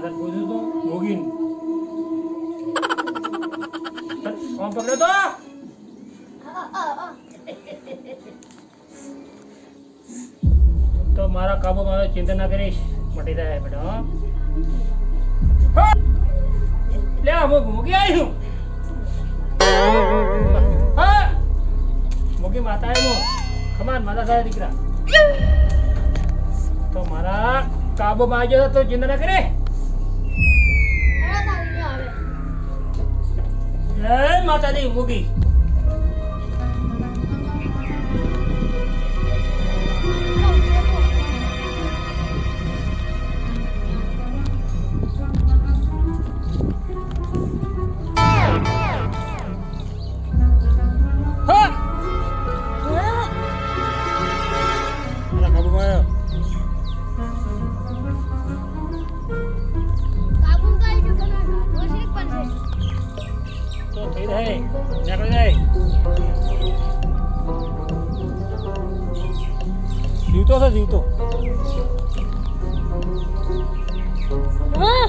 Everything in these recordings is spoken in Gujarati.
આ ભુવાજી હું મારી માતા પૂછું તો મોગીન કોણ પકડ્યો તો. તો મારા કાબુમાં આવે ચિંતા ના કરીશ. મટી જાય બેટા. લે હું મૂકી આવી છું. મૂકી માતા આવ્યો ખમાન, માતા સારા દીકરા. તો મારા કાબુમાં આવી ગયો તો ચિંતા ના કરે જય માતાજી મૂકી. છે તો થઈ જાય નીકળી જાય જીવતો છે જીવતો હા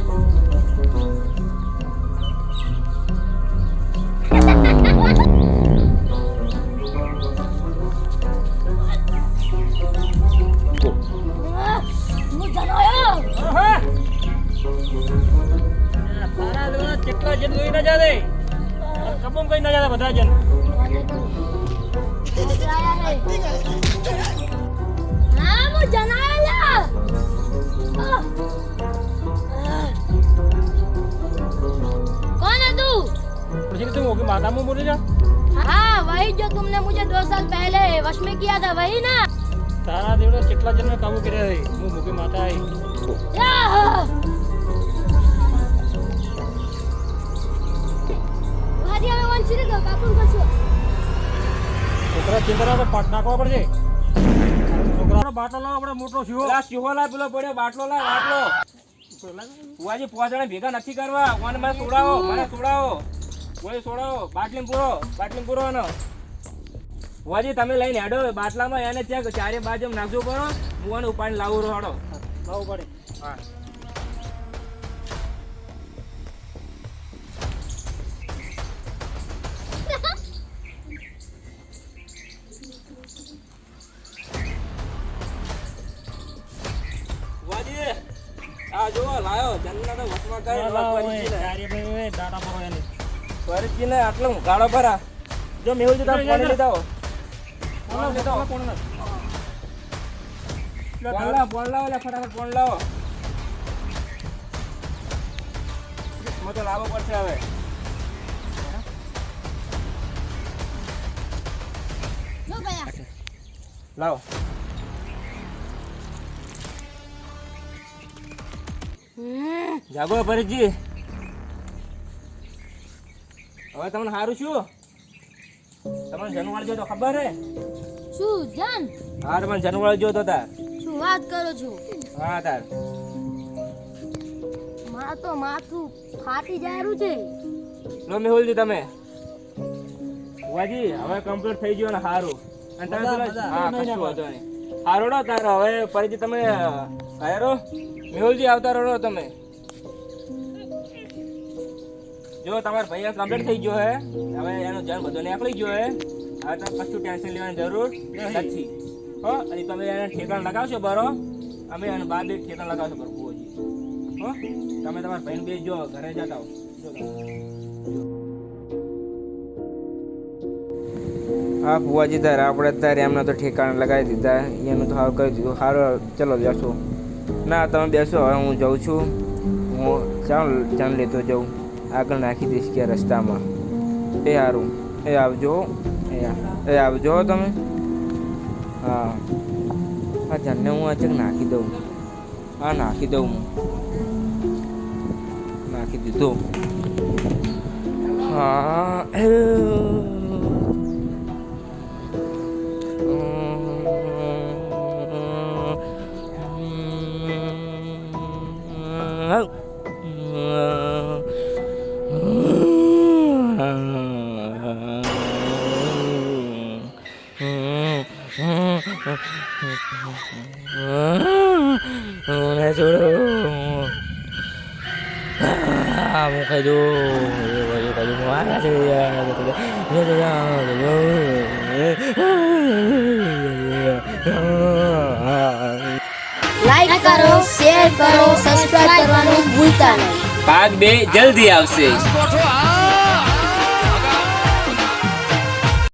હું જણાયો આહા! આ તારા જેવા કેટલા જણ જોઈ ના જાદે કબમ કઈ ના જાદે બધા જણ હા હું જણાયેલા कौन है तू પછી તું ઓકે માતા માં બોલે જા हाँ वही जो तुमने मुझे दो साल पहले वश में किया था वही ना તારા જેવડા કેટલા જણ કાબુ કર્યા છે હું મૂકી માતા આવી પાટ નાખવા પડશે. છોકરાનો બાટલો લાવો આપણે મોટો શિવો લા શિવો લાય પેલો પડ્યો બાટલો લાય બાટલો. બુવાજી પાંચ જણા ભેગા નથી કરવા. મને મને સોડાવો? મને સોડાવો. કોઈ સોડાવો? બાટલી પૂરો બાટલી પૂરો આનો બુવાજી તમે લઈને હેડો બાટલામાં એને ત્યાં ચારે બાજુ નાખજો કરો હું એને ઉપાડીને લાવું રહો લાવવું પડે. હા. આ જો લાયો. જન્નત ભાઈ એ દાડા પર એને પરિચિને આટલો ગાળો ભરા. જો મેહુલજી તમે પાણી લીધા હો. લીધો કોણ કોણ ફોન લાવો ફોન લાવો લે ફટાફટ ફોન લાવો. મને તો લાવવો પડશે હવે. લાવો. જાગો ભરતજી હવે તમને સારું છું તમને જનવાળ જો તો ખબર હે? શું જન? હા તમને જનવાળ જો તો તાર. શું વાત કરો છો? હા તાર. માર તો માથું ફાટી જાયરું છે. લો મેહુલજી તમે. વાજી હવે કમ્પ્લીટ થઈ ગયો ને સારું અને તમે હા કશું વાંધો નહીં. સારું તાર હવે ફરીથી તમે હારો મેહુલજી આવતા રહો તમે. જો તમારા ભાઈ કમ્પ્લીટ થઈ ગયો હે, હવે એનો જન્મ બધો નીકળી ગયો હે. હવે તમે કશું ટેન્શન લેવાની જરૂર નથી. હો, અને તમે એને ઠેકાણ લગાવશો બરો, અમે એને બાદ ઠેકાણ લગાવશો બરો હો, તમે તમારા ભાઈને બે જો, ઘરે જતા હો ફુવાજી તારે આપણે તારે એમને તો ઠેકાણે લગાવી દીધા. એનું તો સારું કરી દીધું. સારું ચલો બેસો. ના, તમે બેસો, હવે હું જાઉં છું. હું ચાલ ચાલ લેતો જાઉં. આગળ નાખી દઈશ કે રસ્તામાં. એ સારું એ આવજો. એ આવજો તમે. હા. હા જાનને હું અચક નાખી દઉં. હા, નાખી દઉં હું. નાખી દીધું. હા એ. મને છોડો આ હું ખાઈ દઉં એ બાજુ ખાઈ દઉં મારા છે લાઈક કરો શેર કરો સબસ્ક્રાઇબ કરવાનું ભૂલતા નહીં ભાગ બે જલ્દી આવશે